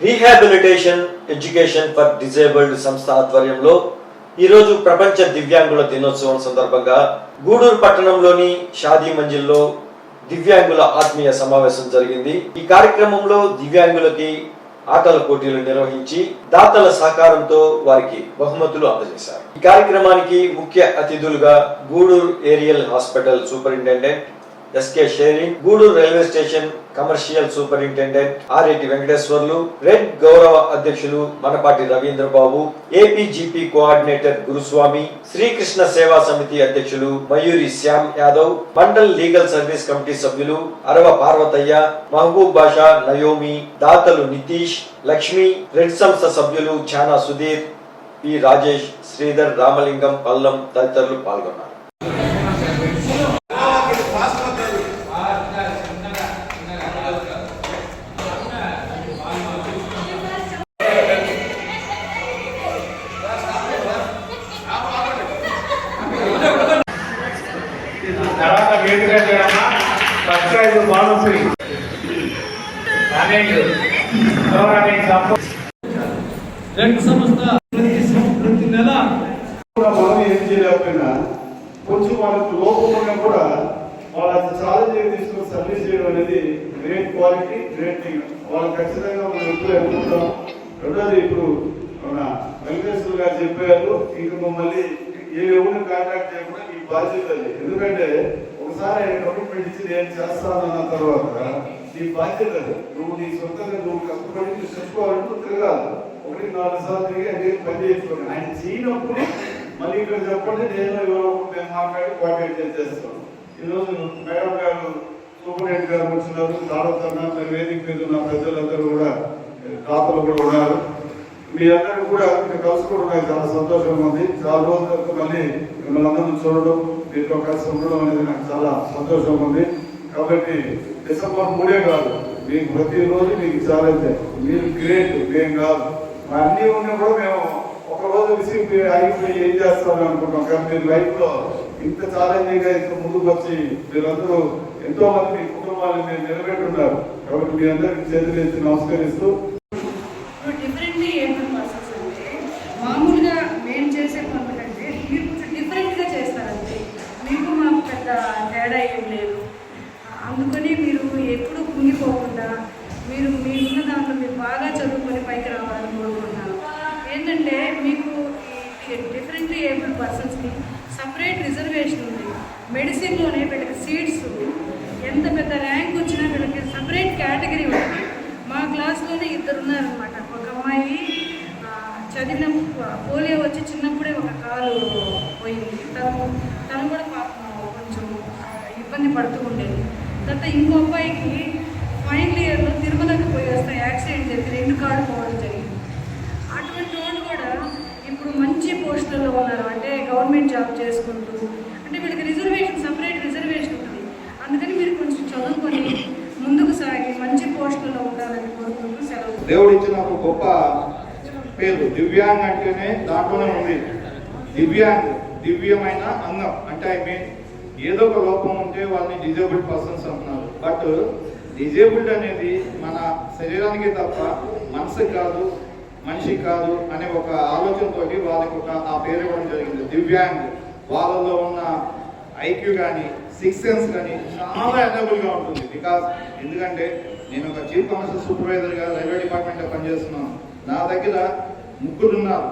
Rehabilitation education for disabled సంస్థ ఆధ్వర్యంలో ఈరోజు ప్రపంచ దివ్యాంగుల దినోత్సవం సందర్భంగా గూడూరు పట్టణంలోని షాదీ మంజిల్లో దివ్యాంగుల ఆత్మీయ సమావేశం జరిగింది. ఈ కార్యక్రమంలో దివ్యాంగులకి ఆటల పోటీలు నిర్వహించి దాతల సహకారంతో వారికి బహుమతులు అందజేశారు. ఈ కార్యక్రమానికి ముఖ్య అతిథులుగా Gudur area hospital superintendent SK sharing Gudur railway station commercial superintendent RAT Venkateswarlu red గౌరవ అధ్యక్షులు మనపాటి రవీంద్రబాబు ఏపీజీపీ కోఆర్డినేటర్ గురుస్వామి శ్రీకృష్ణ సేవా సమితి అధ్యక్షులు Mayuri Shyam Yadav mandal legal service committee సభ్యులు అరవ పార్వతయ్య మహబూబ్ బాషా నయోమి దాతలు నితీష్ లక్ష్మి రెడ్ సంస్థ సభ్యులు ఛానా సుధీర్ పి రాజేష్ శ్రీధర్ రామలింగం పల్లం తదితరులు పాల్గొన్నారు. రెండు సంస్థ ప్రతి ప్రతి నెల కూడా మనం ఏం చేయలేకపోయినా కొంచెం వాళ్ళకి లోపం ఉన్నా కూడా వాళ్ళకి ఛాలెంజ్ తీసుకొని సర్వీస్ చేయడం అనేది గ్రేట్ క్వాలిటీ గ్రేట్ థింగ్ వాళ్ళు ఖచ్చితంగా మనం ఎప్పుడు ఎదుర్కొంటాం. రెండోది ఇప్పుడు మన వెంకటేశ్వర గారు చెప్పారు ఇంక మమ్మల్ని ఏ ఎవరిని కాంటాక్ట్ చేయకుండా ఈ బాధ్యత ఎందుకంటే ఒకసారి ఆయన కమిట్మెంట్ ఇచ్చి నేను చేస్తానన్న తర్వాత నీ బాధ్యత నువ్వు నీ సొంతంగా నువ్వు కష్టపడి నువ్వు చచ్చిపోవాలంటే నువ్వు తిరగాలి. ఒకటి నాలుగు సార్లు తిరిగి అదే పని చేసుకోండి ఆయన చేయనప్పుడు మళ్ళీ ఇక్కడ చెప్పండి నేను ఎవరో మేము మాట్లాడి కోఆర్డినేట్ చేసేస్తాను ఈరోజు మేడం గారు సూపరింటెండెంట్ గారు వచ్చినారు. దాడతన్న మరి వేదిక మీద ఉన్న ప్రజలందరూ కూడా కాపలు కూడా ఉన్నారు. మీ అందరూ కూడా ఇక్కడ కలుసుకోవడం నాకు చాలా సంతోషంగా ఉంది. చాలా రోజుల మళ్ళీ మిమ్మల్ని అందరూ చూడడం మీతో కలిసి ఉండడం అనేది నాకు చాలా సంతోషంగా ఉంది. కాబట్టి డిసెంబర్ మూడే కాదు. మీకు ప్రతిరోజు మీకు ఛాలెంజ్ మీరు గ్రేట్ మేము కాదు. అన్నీ ఉన్నా కూడా మేము ఒక రోజు విసిగి అయిపోయి ఏం చేస్తామని అనుకుంటాం. కానీ మీరు లైఫ్లో ఇంత ఛాలెంజింగ్గా ఇంత ముందుకు వచ్చి మీరందరూ ఎంతో మంది మీ కుటుంబాన్ని మీరు నిలబెట్టున్నారు. కాబట్టి మీ అందరికి చేతులు ఎత్తి నమస్కరిస్తూ మామూలుగా మేము చేసే పనుల మీరు కొంచెం డిఫరెంట్గా చేస్తారంటే మీకు మాకు పెద్ద తేడా ఏం లేదు. అందుకని మీరు ఎప్పుడు కుంగిపోకుండా మీరు మీకున్న దాంట్లో మీరు బాగా చదువుకొని పైకి రావాలని కోరుకుంటున్నాను. ఏంటంటే మీకు డిఫరెంట్లీ ఏబుల్ పర్సన్స్కి సపరేట్ రిజర్వేషన్ ఉంది. మెడిసిన్లోనే వీళ్ళకి సీట్స్ ఎంత పెద్ద ర్యాంక్ వచ్చినా వీళ్ళకి సపరేట్ కేటగిరీ ఉంది. మా క్లాస్లోనే ఇద్దరు ఉన్నారనమాట ఒక అమ్మాయి చదివిన పోలియో వచ్చి చిన్నప్పుడే ఒక కాలు పోయింది. తను తను కూడా పాపం కొంచెం ఇబ్బంది పడుతూ ఉండేది. తర్వాత ఇంకో అబ్బాయికి ఫైనల్ ఇయర్లో తిరుమలకి పోయి వస్తే యాక్సిడెంట్ జరిగి రెండు కాళ్ళు పోవడం జరిగింది. అటువంటి వాళ్ళు కూడా ఇప్పుడు మంచి పోస్టులలో ఉన్నారు. అంటే గవర్నమెంట్ జాబ్ చేసుకుంటూ అంటే వీళ్ళకి రిజర్వేషన్ సపరేట్ రిజర్వేషన్ ఉంటుంది. అందుకని మీరు కొంచెం చదువుకొని ముందుకు సాగి మంచి పోస్టులలో ఉండాలని కోరుకుంటూ సెలవు. దేవుడు ఇచ్చిన ఒక గొప్ప పేరు దివ్యాంగ్ అంటేనే దాంట్లోనే ఉంది. దివ్యాంగ్ దివ్యమైన అంగం అంటే ఐ మీన్ ఏదో ఒక లోపం ఉంటే వాళ్ళని డిజేబుల్డ్ పర్సన్స్ అంటున్నారు. బట్ డిజేబుల్డ్ అనేది మన శరీరానికి తప్ప మనసు కాదు మనిషి కాదు అనే ఒక ఆలోచనతోటి వాళ్ళకి ఒక ఆ పేరు ఇవ్వడం జరిగింది. దివ్యాంగ్. వాళ్ళలో ఉన్న ఐక్యూ కానీ సిక్స్ సెన్స్ కానీ చాలా ఎనబుల్గా ఉంటుంది. బికాస్ ఎందుకంటే నేను ఒక చీఫ్ కమర్షియల్ సూపర్వైజర్గా రైల్వే డిపార్ట్మెంట్లో పనిచేస్తున్నాను. నా దగ్గర ముగ్గురు ఉన్నారు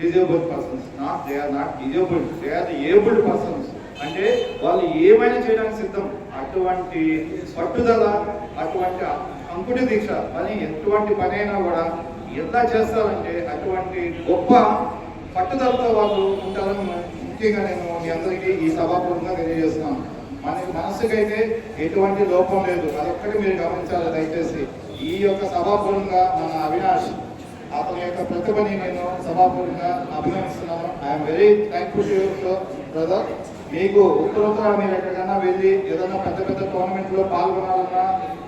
disabled persons not they are not disabled they are abled persons అంటే వాళ్ళు ఏమైనా చేయడానికి సిద్ధం? అటువంటి పట్టుదల అటువంటి అంకుటి దీక్ష పని ఎటువంటి పని అయినా కూడా ఎలా చేస్తారంటే అటువంటి గొప్ప పట్టుదలతో వాళ్ళు ఉంటారని ముఖ్యంగా నేను మీ అందరికీ ఈ సభాపూర్వంగా తెలియజేస్తున్నాను. మన మనసుకైతే ఎటువంటి లోపం లేదు. అదొక్కటి మీరు గమనించాలి దయచేసి. ఈ యొక్క సభాపూర్వంగా మన అవినాష్ అతని యొక్క ప్రతిభని నేను సభాపూర్వంగా అభినందిస్తున్నాను. I'm very thankful to brother మీకు ఉత్తరోత్తర మీరు ఎక్కడికైనా వెళ్ళి ఏదైనా పెద్ద పెద్ద టోర్నమెంట్లో పాల్గొనాలన్నా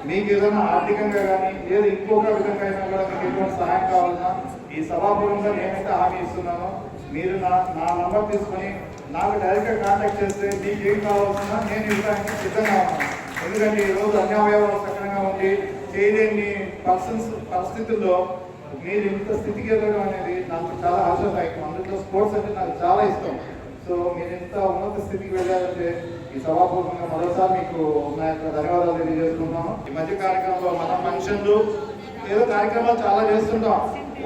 మీకు ఏదైనా ఆర్థికంగా కానీ లేదా ఇంకొక విధంగా అయినా కూడా మీకు ఎటువంటి సహాయం కావాలన్నా ఈ సభాపూర్వంగా నేనైతే హామీ ఇస్తున్నాను. మీరు నా నా నంబర్ తీసుకొని నాకు డైరెక్ట్గా కాంటాక్ట్ చేస్తే మీకు ఏం కావాలన్నా నేను ఇవ్వడానికి సిద్ధంగా ఉన్నాను. ఎందుకంటే ఈ రోజు అన్ని అవయవాలు సక్రమంగా ఉండి చేయలేని పర్సన్స్ పరిస్థితుల్లో మీరు ఇంత స్థితికి ఎదగడం అనేది నాకు చాలా ఆశ్చర్యం అందులో స్పోర్ట్స్ అంటే నాకు చాలా ఇష్టం. సో మీరు ఇంత ఉన్నత స్థితికి వెళ్ళారంటే ఈ సభాపూర్వకంగా మరోసారి మీకు నా యొక్క ధన్యవాదాలు తెలియజేసుకుంటున్నాను ఈ మధ్య కార్యక్రమంలో మన ఫంక్షన్లు ఏదో కార్యక్రమాలు చాలా చేస్తుంటాం.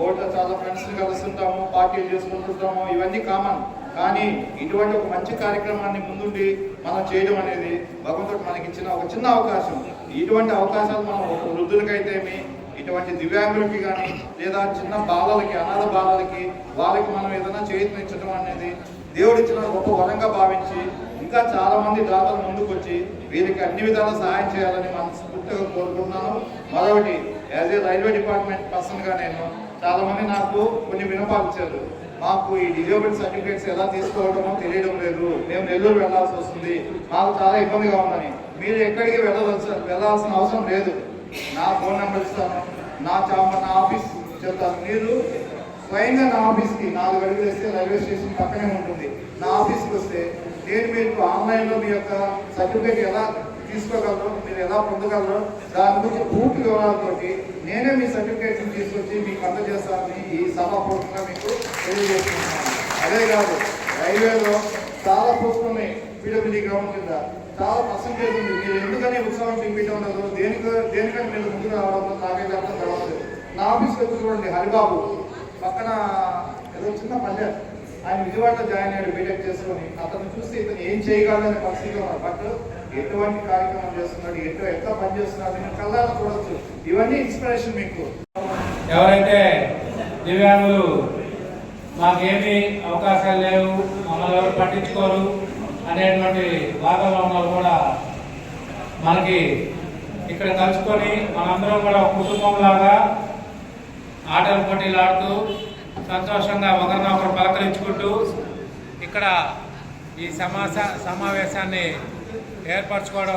ఓట చాలా ఫ్రెండ్స్ కలుస్తుంటాము పార్టీలు చేసుకుంటుంటాము ఇవన్నీ కామన్ కానీ ఇటువంటి ఒక మంచి కార్యక్రమాన్ని ముందుండి మనం చేయడం అనేది భగవంతుడు మనకి ఇచ్చిన ఒక చిన్న అవకాశం. ఇటువంటి అవకాశాలు మనం ఒక వృద్ధులకైతేమి ఇటువంటి దివ్యాంగులకి కానీ లేదా చిన్న బాలలకి అనాథ బాలలకి వాళ్ళకి మనం ఏదైనా చేయించడం అనేది దేవుడిచ్చిన గొప్ప వరంగా భావించి ఇంకా చాలా మంది దాతలు ముందుకు వచ్చి వీరికి అన్ని విధాల సహాయం చేయాలని మనస్ఫూర్తిగా కోరుకుంటున్నాను. మరొకటి యాజ్ ఏ రైల్వే డిపార్ట్మెంట్ పర్సన్గా నేను చాలా మంది నాకు కొన్ని వినపాలు ఇచ్చారు. మాకు ఈ డిజేబుల్ సర్టిఫికేట్స్ ఎలా తీసుకోవడమో తెలియడం లేదు. మేము నెల్లూరు వెళ్ళాల్సి వస్తుంది. మాకు చాలా ఇబ్బందిగా ఉందని. మీరు ఎక్కడికి వెళ్ళవలసిన వెళ్ళాల్సిన అవసరం లేదు. నా ఫోన్ నెంబర్ ఇస్తాను. నా చా- నా ఆఫీస్ చెప్తాను. మీరు స్వయంగా నా ఆఫీస్కి నాలుగు అడుగులు వేస్తే రైల్వే స్టేషన్ పక్కనే ఉంటుంది. నా ఆఫీస్కి వస్తే నేను మీకు ఆన్లైన్లో మీ యొక్క సర్టిఫికేట్ ఎలా తీసుకోగలరు మీరు ఎలా పొందగలరు దాని గురించి పూర్తి వివరాలతోటి నేనే మీ సర్టిఫికేట్ తీసుకొచ్చి మీకు అందజేస్తానని ఈ సభాపూర్వకంగా మీకు తెలియజేస్తున్నాను. అదే కాదు రైల్వేలో చాలా పోస్టులు ఉన్నాయి పీడబ్ల్యూడీ గ్రౌండ్ కింద చాలా పర్సంటేజ్ ఉంది. మీరు ఎందుకని ఉత్సవం చూపించడం లేదు? దేనికి దేనికని మీరు ముందు రావడం నాకైతే అర్థం కావట్లేదు. నా ఆఫీస్కి వచ్చి చూడండి హరిబాబు పక్కన ఏదో చిన్న పల్లె ఆయన విజయవాడలో జాయిన్ అయ్యాడు బీటెక్ చేసుకొని అతను చూసి ఇతను ఏం చేయగలనే పరిస్థితిలో ఉన్నారు బట్ ఎటువంటి కార్యక్రమం చేస్తున్నాడు ఎటు ఎట్లా పనిచేస్తున్నాడు నేను కళ్ళారా చూడొచ్చు. ఇవన్నీ ఇన్స్పిరేషన్ మీకు. ఎవరైతే దివ్యాంగులు మాకేమి అవకాశాలు లేవు మమ్మల్ని ఎవరు పట్టించుకోరు అనేటువంటి వాతావరణంలో కూడా మనకి ఇక్కడ కలుసుకొని మనందరం కూడా కుటుంబం లాగా ఆటల పోటీలు ఆడుతూ సంతోషంగా ఒకరినొకరు పలకరించుకుంటూ ఇక్కడ ఈ సమాస సమావేశాన్ని ఏర్పరచుకోవడం